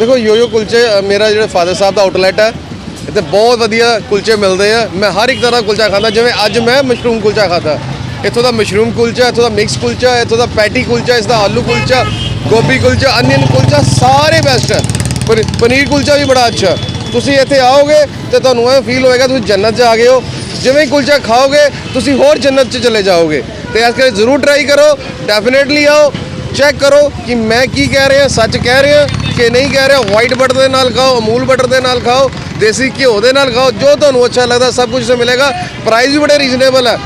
ਦੇਖੋ ਯੋਯੋ ਕੁਲਚੇ ਅ, ਮੇਰਾ ਜਿਹੜਾ ਫਾਦਰ ਸਾਹਿਬ ਦਾ ਆਊਟਲੈਟ ਹੈ ਇੱਥੇ ਬਹੁਤ ਵਧੀਆ ਕੁਲਚੇ ਮਿਲਦੇ ਆ ਮੈਂ ਹਰ ਇੱਕ ਤਰ੍ਹਾਂ ਦਾ ਕੁਲਚਾ ਖਾਂਦਾ ਜਿਵੇਂ ਅੱਜ ਮੈਂ ਮਸ਼ਰੂਮ ਕੁਲਚਾ ਖਾਦਾ ਇੱਥੋਂ ਦਾ ਮਸ਼ਰੂਮ ਕੁਲਚਾ ਇੱਥੋਂ ਦਾ ਮਿਕਸ ਕੁਲਚਾ ਇੱਥੋਂ ਦਾ ਪੈਟੀ ਕੁਲਚਾ ਇਸ ਦਾ ਆਲੂ ਕੁਲਚਾ ਗੋਭੀ ਕੁਲਚਾ ਅਨੀਅਨ ਕੁਲਚਾ ਸਾਰੇ ਬੈਸਟ ਹੈ ਪਰ ਪਨੀਰ ਕੁਲਚਾ ਵੀ ਬੜਾ ਅੱਛਾ ਤੁਸੀਂ ਇੱਥੇ ਆਓਗੇ ਤੇ ਤੁਹਾਨੂੰ ਇਹ ਫੀਲ ਹੋਏਗਾ ਤੁਸੀਂ ਜੰਨਤ 'ਚ ਆ ਗਏ ਹੋ ਜਿਵੇਂ ਹੀ ਕੁਲਚਾ ਖਾਓਗੇ ਤੁਸੀਂ ਹੋਰ ਜੰਨਤ 'ਚ ਚਲੇ ਜਾਓਗੇ ਤੇ ਇਸ ਕਰਕੇ ਜ਼ਰੂਰ ਟਰਾਈ ਕਰੋ ਡੈਫੀਨੇਟਲੀ ਆਓ ਚੈੱਕ ਕਰੋ ਕਿ ਮੈਂ ਕੀ ਕਹਿ ਰਿਹਾ, ਸੱਚ ਕਹਿ ਰਿਹਾ, ਕਿ ਨਹੀਂ ਕਹਿ ਰਿਹਾ ਵਾਈਟ ਬਟਰ ਦੇ ਨਾਲ ਖਾਓ, ਅਮੂਲ ਬਟਰ ਦੇ ਨਾਲ ਖਾਓ, ਦੇਸੀ ਘਿਓ ਦੇ ਨਾਲ ਖਾਓ, ਜੋ ਤੁਹਾਨੂੰ ਅੱਛਾ ਲੱਗਦਾ, ਸਭ ਕੁਝ ਸੇ ਮਿਲੇਗਾ। ਪ੍ਰਾਈਸ ਵੀ ਬੜੇ ਰੀਜ਼ਨੇਬਲ ਹੈ।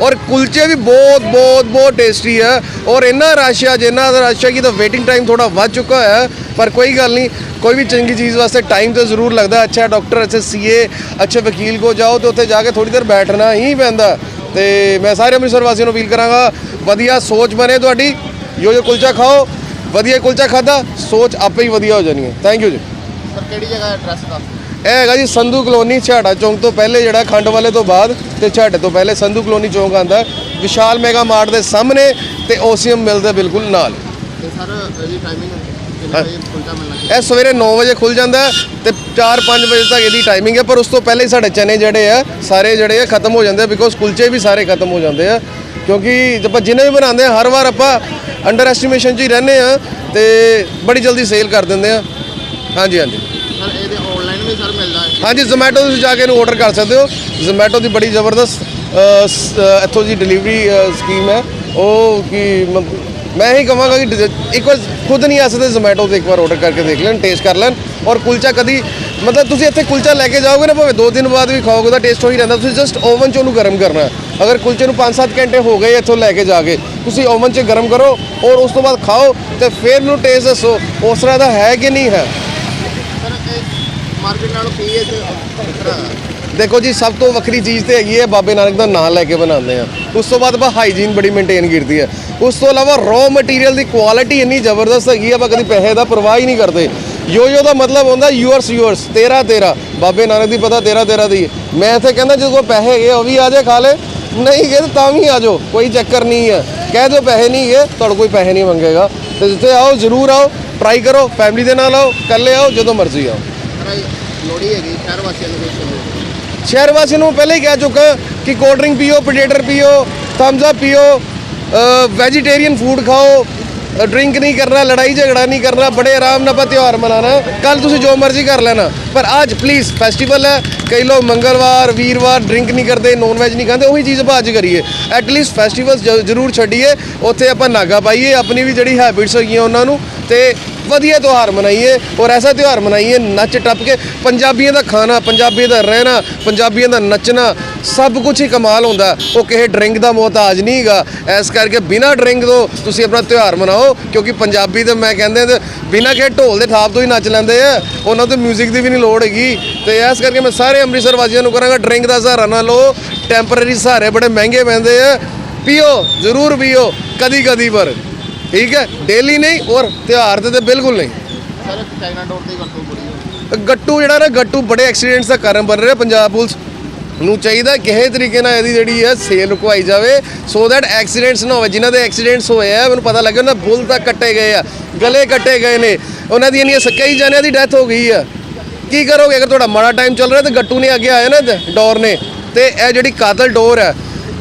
ਔਰ ਕੁਲਚੇ ਵੀ ਬਹੁਤ ਬਹੁਤ ਬਹੁਤ ਟੇਸਟੀ ਹੈ। ਔਰ ਇੰਨਾ ਰਸ਼ ਹੈ ਜਿੰਨਾ ਦਾ ਰਸ਼ ਹੈ ਕਿ ਤਾਂ ਵੇਟਿੰਗ ਟਾਈਮ ਥੋੜਾ ਵੱਧ ਚੁੱਕਾ ਹੈ। ਪਰ ਕੋਈ ਗੱਲ ਨਹੀਂ, ਕੋਈ ਵੀ ਚੰਗੀ ਚੀਜ਼ ਵਾਸਤੇ ਟਾਈਮ ਤਾਂ ਜ਼ਰੂਰ ਲੱਗਦਾ। ਅੱਛਾ ਡਾਕਟਰ ਅੱਛੇ ਸੀਏ ਅੱਛੇ ਵਕੀਲ ਕੋ ਜਾਓ ਤੇ ਉੱਥੇ ਜਾ ਕੇ ਥੋੜੀ ਦੇਰ ਬੈਠਣਾ ਹੀ ਪੈਂਦਾ। ਤੇ ਮੈਂ ਸਾਰੇ ਅੰਮ੍ਰਿਤਸਰ ਵਾਸੀਆਂ ਨੂੰ ਅਪੀਲ ਕਰਾਂਗਾ, ਵਧੀਆ ਸੋਚ ਬਣੇ ਤੁਹਾਡੀ। ਜੋ ਜੋ ਕੁਲਚਾ ਖਾਓ ਵਧੀਆ ਕੁਲਚਾ ਖਾਦਾ ਸੋਚ ਆਪੇ ਹੀ ਵਧੀਆ ਹੋ ਜਾਣੀ ਹੈ। ਥੈਂਕ ਯੂ ਜੀ। ਸਰ ਕਿਹੜੀ ਜਗ੍ਹਾ ਐਡਰੈਸ ਦੱਸ ਇਹ ਹੈਗਾ ਜੀ ਸੰਧੂ ਕਲੋਨੀ ਛਾੜਾ ਚੌਂਕ ਤੋਂ ਪਹਿਲੇ ਜਿਹੜਾ ਖੰਡ ਵਾਲੇ ਤੋਂ ਬਾਅਦ ਤੇ ਛਾੜੇ ਤੋਂ ਪਹਿਲੇ ਸੰਧੂ ਕਲੋਨੀ ਚੌਂਕ ਆਂਦਾ ਵਿਸ਼ਾਲ ਮੈਗਾ ਮਾਰਟ ਦੇ ਸਾਹਮਣੇ ਤੇ ਓਸੀਐਮ ਮਿਲ ਦੇ ਬਿਲਕੁਲ ਨਾਲ। ਤੇ ਸਰ ਇਹਦੀ ਟਾਈਮਿੰਗ ਇਹ ਸਵੇਰੇ 9 ਵਜੇ ਖੁੱਲ ਜਾਂਦਾ ਤੇ 4-5 ਵਜੇ ਤੱਕ ਇਹਦੀ ਟਾਈਮਿੰਗ ਹੈ ਪਰ ਉਸ ਤੋਂ ਪਹਿਲੇ ਹੀ ਸਾਡੇ ਚਨੇ ਜਿਹੜੇ ਆ ਸਾਰੇ ਜਿਹੜੇ ਆ ਖਤਮ ਹੋ ਜਾਂਦੇ ਆ ਬਿਕੋਜ਼ ਕੁਲਚੇ ਵੀ ਸਾਰੇ ਖਤਮ ਹੋ ਜਾਂਦੇ ਆ। ਕਿਉਂਕਿ ਜਦ ਆਪਾਂ ਜਿੰਨੇ ਵੀ ਬਣਾਉਂਦੇ ਆ ਹਰ ਵਾਰ ਆਪਾਂ ਅੰਡਰ ਐਸਟੀਮੇਸ਼ਨ 'ਚ ਹੀ ਰਹਿੰਦੇ ਆ ਤੇ ਬੜੀ ਜਲਦੀ ਸੇਲ ਕਰ ਦਿੰਦੇ ਆ ਹਾਂਜੀ ਹਾਂਜੀ। ਸਰ ਇਹਦੇ ਆਨਲਾਈਨ ਵੀ ਸਰ ਮਿਲਦਾ ਹੈ। ਹਾਂਜੀ ਜ਼ੋਮੈਟੋ ਤੁਸੀਂ ਜਾ ਕੇ ਇਹਨੂੰ ਆਰਡਰ ਕਰ ਸਕਦੇ ਹੋ। ਜ਼ੋਮੈਟੋ ਦੀ ਬੜੀ ਜ਼ਬਰਦਸਤ ਇੱਥੋਂ ਦੀ ਡਿਲੀਵਰੀ ਸਕੀਮ ਹੈ। ਉਹ ਕਿ ਮ- ਮੈਂ ਹੀ ਕਹਾਂਗਾ ਕਿ ਇੱਕ ਵਾਰ ਖੁਦ ਨਹੀਂ ਆ ਸਕਦੇ ਜ਼ੋਮੈਟੋ ਤੇ ਇੱਕ ਵਾਰ ਆਰਡਰ ਕਰਕੇ ਦੇਖ ਲੈਣ ਟੇਸਟ ਕਰ ਲੈਣ। ਔਰ ਕੁਲਚਾ ਕਦੀ ਮਤਲਬ ਤੁਸੀਂ ਇੱਥੇ ਕੁਲਚਾ ਲੈ ਕੇ ਜਾਓਗੇ ਨਾ ਭਾਵੇਂ 2 ਦਿਨ ਬਾਅਦ ਵੀ ਖਾਓਗੇ ਤਾਂ ਟੇਸਟ ਉਹੀ ਰਹਿੰਦਾ। ਤੁਸੀਂ ਜਸਟ ਓਵਨ 'ਚ ਉਹਨੂੰ ਗਰਮ ਕਰਨਾ। ਅਗਰ ਕੁਲਚੇ ਨੂੰ 5-7 ਘੰਟੇ ਹੋ ਗਏ ਇੱਥੋਂ ਲੈ ਕੇ ਜਾ ਕੇ ਤੁਸੀਂ ਓਵਨ 'ਚ ਗਰਮ ਕਰੋ ਔਰ ਉਸ ਤੋਂ ਬਾਅਦ ਖਾਓ ਤੇ ਫਿਰ ਮੈਨੂੰ ਟੇਸਟ ਦੱਸੋ ਉਸ ਤਰ੍ਹਾਂ ਦਾ ਹੈ ਕਿ ਨਹੀਂ ਹੈ? ਸਰ ਇਹ ਮਾਰਕੀਟ ਨਾਲੋਂ ਕੀ ਹੈ ਸਰ ਦੇਖੋ ਜੀ ਸਭ ਤੋਂ ਵੱਖਰੀ ਚੀਜ਼ ਤੇ ਹੈਗੀ ਹੈ ਬਾਬੇ ਨਾਨਕ ਦਾ ਨਾਮ ਲੈ ਕੇ ਬਣਾਉਂਦੇ ਆ ਉਸ ਤੋਂ ਬਾਅਦ ਆਪਾਂ ਹਾਈਜੀਨ ਬੜੀ ਮੇਨਟੇਨ ਕੀਤੀ ਹੈ। ਉਸ ਤੋਂ ਇਲਾਵਾ ਰॉ ਮਟੀਰੀਅਲ ਦੀ ਕੁਆਲਿਟੀ ਇੰਨੀ ਜ਼ਬਰਦਸਤ ਹੈਗੀ ਆ ਆਪਾਂ ਕਦੀ ਪੈਸੇ ਦਾ ਪਰਵਾਹ ਹੀ ਨਹੀਂ ਕਰਦੇ। ਯੋ ਯੋ ਦਾ ਮਤਲਬ ਹੁੰਦਾ ਯੂਅਰਸ ਯੂਅਰਸ ਤੇਰਾ ਤੇਰਾ। ਬਾਬੇ ਨਾਨਕ ਦੀ ਪਤਾ ਤੇਰਾ ਤੇਰਾ ਦੀ। ਹੈ। ਮੈਂ ਇੱਥੇ ਕਹਿੰਦਾ ਜਦੋਂ ਪੈਸੇ ਹੈਗੇ ਉਹ ਵੀ ਆ ਜਾਏ ਖਾ ਲੈ। ਨਹੀਂ ਗਏ ਤਾਂ ਵੀ ਆ ਜਾਓ ਕੋਈ ਚੱਕਰ ਨਹੀਂ ਹੈ ਕਹਿ ਦਿਓ ਪੈਸੇ ਨਹੀਂ ਗਏ ਤੁਹਾਡੇ ਕੋਈ ਪੈਸੇ ਨਹੀਂ ਮੰਗੇਗਾ। ਤੇ ਜਿੱਥੇ ਆਓ ਜ਼ਰੂਰ ਆਓ ਟਰਾਈ ਕਰੋ ਫੈਮਿਲੀ ਦੇ ਨਾਲ ਆਓ ਇਕੱਲੇ ਆਓ ਜਦੋਂ ਮਰਜ਼ੀ ਆਓ। ਲੋੜੀ ਹੈਗੀ ਸ਼ਹਿਰ ਵਾਸੀਆਂ ਨੂੰ ਕੋਈ ਸੁਣੋ। ਸ਼ਹਿਰ ਵਾਸੀਆਂ ਨੂੰ ਪਹਿਲੇ ਹੀ ਕਹਿ ਚੁੱਕਾ ਕਿ ਕੋਲਡ ਡਰਿੰਕ ਪੀਓ ਪੋਟੇਟਰ ਪੀਓ ਥੰਬਸ ਅਪ ਪੀਓ ਵੈਜੀਟੇਰੀਅਨ ਫੂਡ ਖਾਓ ਡਰਿੰਕ ਨਹੀਂ ਕਰਨਾ, ਲੜਾਈ ਝਗੜਾ ਨਹੀਂ ਕਰਨਾ, ਬੜੇ ਆਰਾਮ ਨਾਲ ਆਪਾਂ ਤਿਉਹਾਰ ਮਨਾਣਾ ਕੱਲ ਤੁਸੀਂ ਜੋ ਮਰਜ਼ੀ ਕਰ ਲੈਣਾ, ਪਰ ਅੱਜ ਪਲੀਜ਼ ਫੈਸਟੀਵਲ ਹੈ, ਕਈ ਲੋਕ ਮੰਗਲਵਾਰ, ਵੀਰਵਾਰ ਡਰਿੰਕ ਨਹੀਂ ਕਰਦੇ ਨੌਨ ਵੈਜ ਨਹੀਂ ਖਾਂਦੇ, ਉਹੀ ਚੀਜ਼ ਆਪਾਂ ਅੱਜ ਕਰੀਏ। ਐਟਲੀਸਟ ਫੈਸਟੀਵਲ ਫੈਸਟੀਵਲਸ ਜ਼ਰੂਰ ਛੱਡੀਏ, ਉੱਥੇ ਆਪਾਂ ਨਾਗਾ ਪਾਈਏ, ਆਪਣੀ ਵੀ ਜਿਹੜੀ ਹੈਬਿਟਸ ਹੈਗੀਆਂ ਉਹਨਾਂ ਨੂੰ, ਤੇ ਵਧੀਆ ਤਿਉਹਾਰ ਮਨਾਈਏ ਔਰ ਐਸਾ ਤਿਉਹਾਰ ਮਨਾਈਏ, ਨੱਚ ਟੱਪ ਕੇ ਪੰਜਾਬੀਆਂ ਦਾ ਖਾਣਾ, ਪੰਜਾਬੀਆਂ ਦਾ ਰਹਿਣਾ, ਪੰਜਾਬੀਆਂ ਦਾ ਨੱਚਣਾ, ਸਭ ਕੁਝ ਹੀ ਕਮਾਲ ਹੁੰਦਾ। ਉਹ ਕਿਸੇ ਡਰਿੰਕ ਦਾ ਮੁਹਤਾਜ ਨਹੀਂ ਹੈਗਾ ਇਸ ਕਰਕੇ ਬਿਨਾ ਡਰਿੰਕ ਤੋਂ ਤੁਸੀਂ ਆਪਣਾ ਤਿਉਹਾਰ ਮਨਾਓ, ਕਿਉਂਕਿ ਪੰਜਾਬੀ ਤੇ ਮੈਂ ਕਹਿੰਦੇ ਤੇ ਬਿਨਾ ਕਿਸੇ ਢੋਲ ਦੇ ਥਾਪ ਤੋਂ ਹੀ ਨੱਚ ਲੈਂਦੇ ਆ। ਉਹਨਾਂ ਤੋਂ 뮤직 ਦੀ ਵੀ ਨਹੀਂ ਲੋੜ ਹੈਗੀ। ਤੇ ਇਸ ਕਰਕੇ ਮੈਂ ਸਾਰੇ ਅੰਮ੍ਰਿਤਸਰ ਵਾਸੀਆਂ ਨੂੰ ਕਰਾਂਗਾ, ਡਰਿੰਕ ਦਾ ਸਹਾਰਾ ਨਾ ਲਓ। ਟੈਂਪਰੇਰੀ ਸਹਾਰੇ ਬੜੇ ਮਹਿੰਗੇ ਪੈਂਦੇ ਆ। ਪੀਓ, ਜ਼ਰੂਰ ਪੀਓ ਕਦੀ ਕਦੀ ਪਰ। ਠੀਕ ਹੈ ਡੇਲੀ ਨਹੀਂ ਔਰ ਤਿਉਹਾਰ ਤੇ ਤੇ ਬਿਲਕੁਲ ਨਹੀਂ। ਸਰ ਚਾਈਨਾ ਡੋਰ ਦੀ ਵਰਤੋਂ ਬੜੀ ਹੋ। ਗੱਟੂ ਜਿਹੜਾ ਨਾ ਗੱਟੂ ਬੜੇ ਐਕਸੀਡੈਂਟਸ ਦਾ ਕਾਰਨ ਬਣ ਰਿਹਾ ਪੰਜਾਬ ਪੁਲਿਸ ਨੂੰ। ਚਾਹੀਦਾ ਕਿਸੇ ਤਰੀਕੇ ਨਾਲ ਇਹਦੀ ਜਿਹੜੀ ਹੈ ਸੇਲ ਰੁਕਵਾਈ ਜਾਵੇ। ਸੋ ਦੈਟ ਐਕਸੀਡੈਂਟਸ ਨਾ ਹੋਵੇ ਜਿਨ੍ਹਾਂ ਦੇ ਐਕਸੀਡੈਂਟਸ ਹੋਏ ਆ ਮੈਨੂੰ ਪਤਾ ਲੱਗਿਆ ਉਹਨਾਂ ਬੁੱਲ ਤੱਕ ਕੱਟੇ ਗਏ ਆ ਗਲੇ ਕੱਟੇ ਗਏ ਨੇ। ਉਹਨਾਂ ਦੀ ਇੰਨੀਆਂ ਕਈ ਜਾਣਿਆਂ ਦੀ ਡੈਥ ਹੋ ਗਈ ਆ। ਕੀ ਕਰੋਗੇ ਅਗਰ ਤੁਹਾਡਾ ਮਾੜਾ ਟਾਈਮ ਚੱਲ ਰਿਹਾ ਤੇ ਗੱਟੂ ਨੇ ਅੱਗੇ ਆਇਆ ਨਾ ਤੇ ਡੋਰ ਨੇ ਤੇ ਇਹ ਜਿਹੜੀ ਕਾਤਲ ਡੋਰ ਹੈ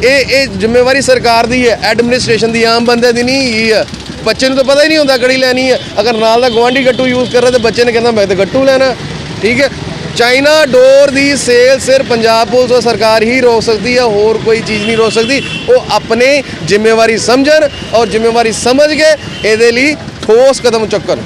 ਇਹ ਇਹ ਜ਼ਿੰਮੇਵਾਰੀ ਸਰਕਾਰ ਦੀ ਹੈ ਐਡਮਿਨਿਸਟ੍ਰੇਸ਼ਨ ਦੀ ਆਮ ਬੰਦੇ ਦੀ ਨਹੀਂ ਆ। ਬੱਚੇ ਨੂੰ ਤਾਂ ਪਤਾ ਹੀ ਨਹੀਂ ਹੁੰਦਾ ਕੜੀ ਲੈਣੀ ਹੈ। ਅਗਰ ਨਾਲ ਦਾ ਗਵਾਂਢੀ ਗੱਟੂ ਯੂਜ਼ ਕਰ ਰਿਹਾ ਤੇ ਬੱਚੇ ਨੇ ਕਹਿੰਦਾ ਮੈਂ ਤਾਂ ਗੱਟੂ ਲੈਣਾ। ਠੀਕ ਹੈ? ਚਾਈਨਾ ਡੋਰ ਦੀ ਸੇਲ ਸਿਰ ਪੰਜਾਬ ਪੁਲਿਸ ਔਰ ਸਰਕਾਰ ਹੀ ਰੋਕ ਸਕਦੀ ਹੈ, ਹੋਰ ਕੋਈ ਚੀਜ਼ ਨਹੀਂ ਰੋਕ ਸਕਦੀ। ਉਹ ਆਪਣੇ ਜ਼ਿੰਮੇਵਾਰੀ ਸਮਝਣ ਔਰ ਜ਼ਿੰਮੇਵਾਰੀ ਸਮਝ ਕੇ ਇਹਦੇ ਲਈ ਠੋਸ ਕਦਮ ਚੁੱਕਣ।